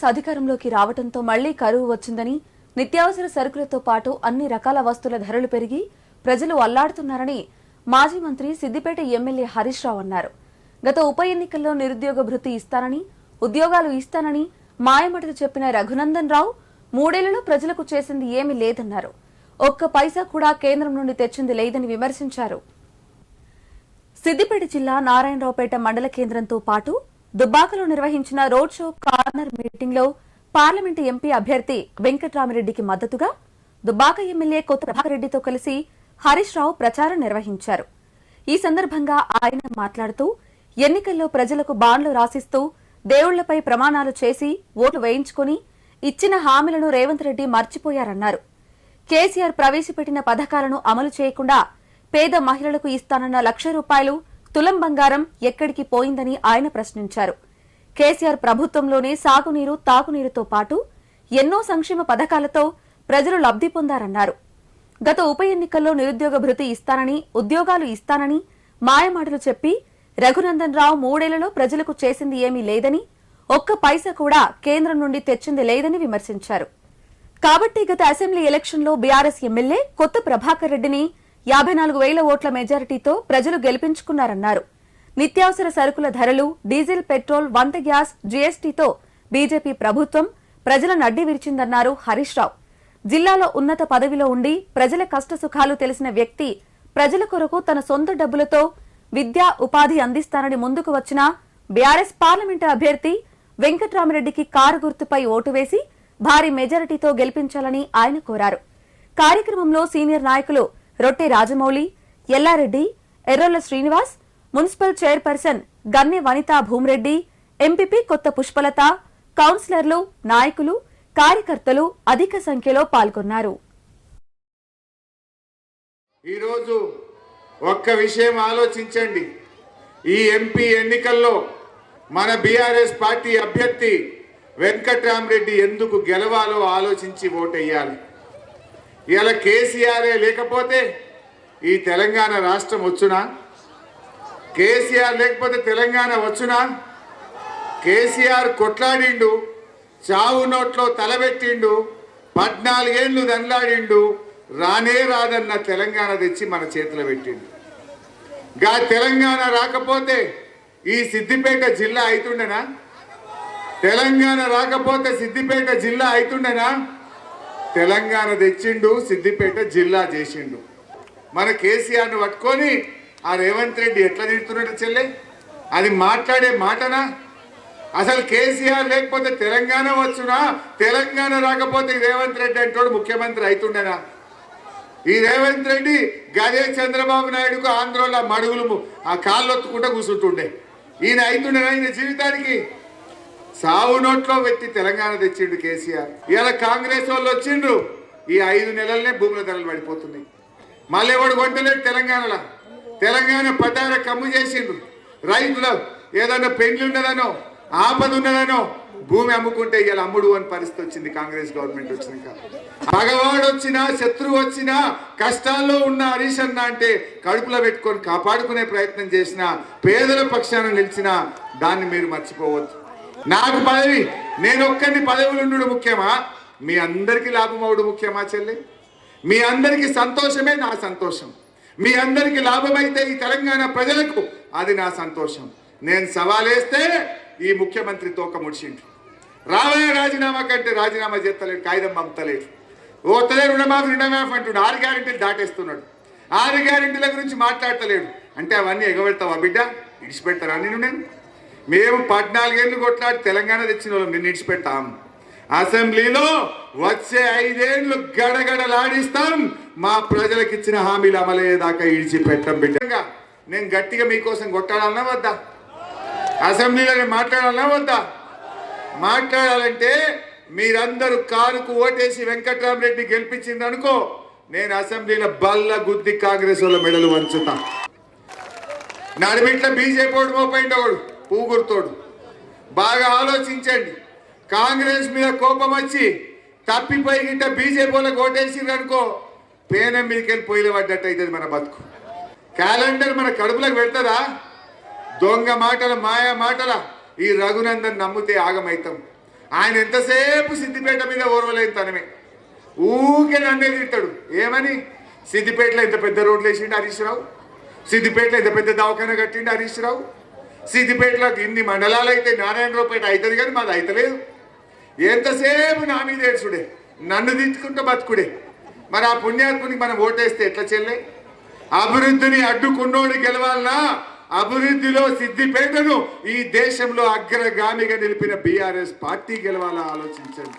కాంగ్రెస్ అధికారంలోకి రావడంతో మళ్ళీ కరువు వచ్చిందని నిత్యావసర సరుకులతో పాటు అన్ని రకాల వస్తువుల ధరలు పెరిగి ప్రజలు అల్లాడుతున్నారని మాజీ మంత్రి సిద్దిపేట ఎమ్మెల్యే హరీష్ రావు అన్నారు. గత ఉప ఎన్నికల్లో నిరుద్యోగ భృతి ఇస్తానని ఉద్యోగాలు ఇస్తానని మాయమటలు చెప్పిన రఘునందన్ రావు మూడేళ్ళలో ప్రజలకు చేసింది ఏమీ లేదన్నారు. ఒక్క పైసా కూడా కేంద్రం నుండి తెచ్చింది లేదని విమర్శించారు. సిద్దిపేట జిల్లా నారాయణరావుపేట మండల కేంద్రంతో పాటు దుబ్బాకలో నిర్వహించిన రోడ్ షో కార్నర్ మీటింగ్లో పార్లమెంటు ఎంపీ అభ్యర్థి వెంకట్రామిరెడ్డికి మద్దతుగా దుబ్బాక ఎమ్మెల్యే కొత్త ప్రభాకర్ రెడ్డితో కలిసి హరీష్ రావు ప్రచారం నిర్వహించారు. ఈ సందర్భంగా ఆయన మాట్లాడుతూ ఎన్నికల్లో ప్రజలకు బాండ్లు రాసిస్తూ దేవుళ్ళపై ప్రమాణాలు చేసి ఓట్లు వేయించుకుని ఇచ్చిన హామీలను రేవంత్ రెడ్డి మర్చిపోయారన్నారు. కేసీఆర్ ప్రవేశపెట్టిన పథకాలను అమలు చేయకుండా పేద మహిళలకు ఇస్తానన్న లక్ష రూపాయలు తులం బంగారం ఎక్కడికి పోయిందని ఆయన ప్రశ్నించారు. కేసీఆర్ ప్రభుత్వంలోనే సాగునీరు తాగునీరుతో పాటు ఎన్నో సంక్షేమ పథకాలతో ప్రజలు లబ్ధి పొందారన్నారు. గత ఉప ఎన్నికల్లో నిరుద్యోగ భృతి ఇస్తానని ఉద్యోగాలు ఇస్తానని మాయమాటలు చెప్పి రఘునందన్ రావు మూడేళ్ళలో ప్రజలకు చేసింది ఏమీ లేదని ఒక్క పైసా కూడా కేంద్రం నుండి తెచ్చింది లేదని విమర్శించారు. కాబట్టి గత అసెంబ్లీ ఎలక్షన్లో బీఆర్ఎస్ ఎమ్మెల్యే కొత్త ప్రభాకర్ రెడ్డిని యాభై నాలుగు వేల ఓట్ల మెజారిటీతో ప్రజలు గెలిపించుకున్నారన్నారు. నిత్యావసర సరుకుల ధరలు డీజిల్ పెట్రోల్ వంట గ్యాస్ జీఎస్టీతో బీజేపీ ప్రభుత్వం ప్రజలను అడ్డి విరిచిందన్నారు హరీష్ రావు. జిల్లాలో ఉన్నత పదవిలో ఉండి ప్రజల కష్టసుఖాలు తెలిసిన వ్యక్తి ప్రజల కొరకు తన సొంత డబ్బులతో విద్యా ఉపాధి అందిస్తానని ముందుకు వచ్చిన బీఆర్ఎస్ పార్లమెంటు అభ్యర్థి వెంకట్రామరెడ్డికి కారు గుర్తుపై ఓటు వేసి భారీ మెజారిటీతో గెలిపించాలని ఆయన కోరారు. కార్యక్రమంలో సీనియర్ నాయకులు Rotte Rajamouli Ellareddy Errolla Srinivas municipal chairperson Ganne Vanitha Bhumireddy MPP Kotha Pushpalatha కౌన్సిలర్లు నాయకులు కార్యకర్తలు అధిక సంఖ్యలో పాల్గొన్నారు. ఈరోజు ఒక్క విషయం ఆలోచించండి. ఈ ఎంపీ ఎన్నికల్లో మన బీఆర్ఎస్ పార్టీ అభ్యర్థి వెంకట్రామరెడ్డి ఎందుకు గెలవాలో ఆలోచించి ఓటెయ్యాలి ఇలా కేసీఆరే లేకపోతే ఈ తెలంగాణ రాష్ట్రం వచ్చునా? కేసీఆర్ లేకపోతే తెలంగాణ వచ్చునా? కేసీఆర్ కొట్లాడిండు చావు నోట్లో తలబెట్టిండు పద్నాలుగేళ్ళు దండాడిండు రానే రాదన్న తెలంగాణ తెచ్చి మన చేతిలో పెట్టిండు. గా తెలంగాణ రాకపోతే ఈ సిద్దిపేట జిల్లా అవుతుండేనా తెలంగాణ రాకపోతే సిద్దిపేట జిల్లా అవుతుండేనా తెలంగాణ తెచ్చిండు సిద్దిపేట జిల్లా చేసిండు. మన కేసీఆర్ను పట్టుకొని ఆ రేవంత్ రెడ్డి ఎట్లా తిడుతున్నాడు చెల్లె? అది మాట్లాడే మాటనా? అసలు కేసీఆర్ లేకపోతే తెలంగాణ వచ్చునా? తెలంగాణ రాకపోతే రేవంత్ రెడ్డి అంటోడు ముఖ్యమంత్రి అవుతుండేనా ఈ రేవంత్ రెడ్డి గదే చంద్రబాబు నాయుడుకు ఆంధ్రలో మడుగులు ఆ కాళ్ళొత్తుకుంటూ కూర్చుంటుండే ఈయన అవుతుండేనా ఈయన జీవితానికి? సావు నోట్లో పెట్టి తెలంగాణ తెచ్చిండు కేసీఆర్. ఇవాళ కాంగ్రెస్ వాళ్ళు వచ్చిండ్రు. ఈ ఐదు నెలలనే భూముల ధరలు పడిపోతున్నాయి. మళ్ళీ ఎవడు కొంటలేడు తెలంగాణలో? తెలంగాణ పటార కమ్ము చేసిండ్రు. రైతుల ఏదన్నా పెండ్లు ఉన్నదనో ఆపద ఉన్నదనో భూమి అమ్ముకుంటే ఇలా అమ్ముడు అని పరిస్థితి వచ్చింది కాంగ్రెస్ గవర్నమెంట్ వచ్చినాక. పగవాడు వచ్చినా శత్రువు వచ్చినా కష్టాల్లో ఉన్న హరీష్ అన్న అంటే కడుపులో పెట్టుకొని కాపాడుకునే ప్రయత్నం చేసిన పేదల పక్షాన నిలిచిన దాన్ని మీరు మర్చిపోవద్దు. నాకు పదవి. నేను ఒక్కరిని పదవులు ఉండడు ముఖ్యమా? మీ అందరికీ లాభం అవడు ముఖ్యమా చెల్లి? మీ అందరికీ సంతోషమే నా సంతోషం. మీ అందరికీ లాభమైతే ఈ తెలంగాణ ప్రజలకు అది నా సంతోషం. నేను సవాలేస్తే ఈ ముఖ్యమంత్రి తోక ముడిచిండు రాబోయే రాజీనామా కంటే రాజీనామా చేస్తలేడు కాగితం పంపుతలేడు. ఓతలే రుణమాఫీ రుణమాఫీ అంటున్నాడు ఆరు గ్యారెంటీలు దాటేస్తున్నాడు. ఆరు గ్యారెంటీల గురించి మాట్లాడతలేడు. అంటే అవన్నీ ఎగబెడతావా బిడ్డ? ఇడిచిపెడతారా నేను నేను? మేము పద్నాలుగేళ్ళు కొట్లాడి తెలంగాణ తెచ్చిన వాళ్ళం నిన్ను ఇడిచిపెట్టాం అసెంబ్లీలో వచ్చే ఐదేళ్ళు గడగడలాడిస్తాం. మా ప్రజలకు ఇచ్చిన హామీలు అమలయ్యేదాకా ఇడిచిపెట్టం బిడ్డగా నేను గట్టిగా మీకోసం కొట్టాలన్నా వద్దా? అసెంబ్లీలో నేను మాట్లాడాలన్నా వద్దా? మాట్లాడాలంటే మీరందరూ కారుకు ఓటేసి వెంకట్రామరెడ్డి గెలిపించింది అనుకో నేను అసెంబ్లీలో బల్ల గుద్ది కాంగ్రెస్ వాళ్ళ మెడలు వంచుతా. నడిమిట్ల బీజేపీ వాడు మోపైండు వాడు పూగుర్తోడు బాగా ఆలోచించండి. కాంగ్రెస్ మీద కోపం వచ్చి తప్పిపోయి గిట్ట బీజేపీ వాళ్ళకి ఓటేసిండ్రు అనుకో పేనం మీదకి వెళ్ళి పొయ్యిలు పడ్డట్టు అవుతుంది మన బతుకు. క్యాలెండర్ మన కడుపులకు పెడతారా దొంగ మాటల మాయా మాటల ఈ రఘునందన్ నమ్మితే ఆగమైతాం. ఆయన ఎంతసేపు సిద్దిపేట మీద ఓర్వలేదు తనమే. ఊకే నన్నే తిడతాడు. ఏమని? సిద్దిపేటలో ఇంత పెద్ద రోడ్లు వేసిండు హరీష్ రావు? సిద్దిపేటలో ఇంత పెద్ద దవాఖాన కట్టిండు హరీష్ రావు? సిద్దిపేటలో ఇన్ని మండలాలు అయితే నారాయణరావుపేట అవుతుంది కానీ మాది అవుతలేదు ఎంతసేపు నా మీద ఏడ్చుడే నన్ను తిట్టుకుంటూ బతుకుడే. మరి ఆ పుణ్యాత్మునికి మనం ఓటేస్తే ఎట్లా చెల్లే? అభివృద్ధిని అడ్డుకున్నోడు గెలవాలన్నా అభివృద్ధిలో సిద్దిపేటను ఈ దేశంలో అగ్రగామిగా నిలిపిన బీఆర్ఎస్ పార్టీ గెలవాలా ఆలోచించండి.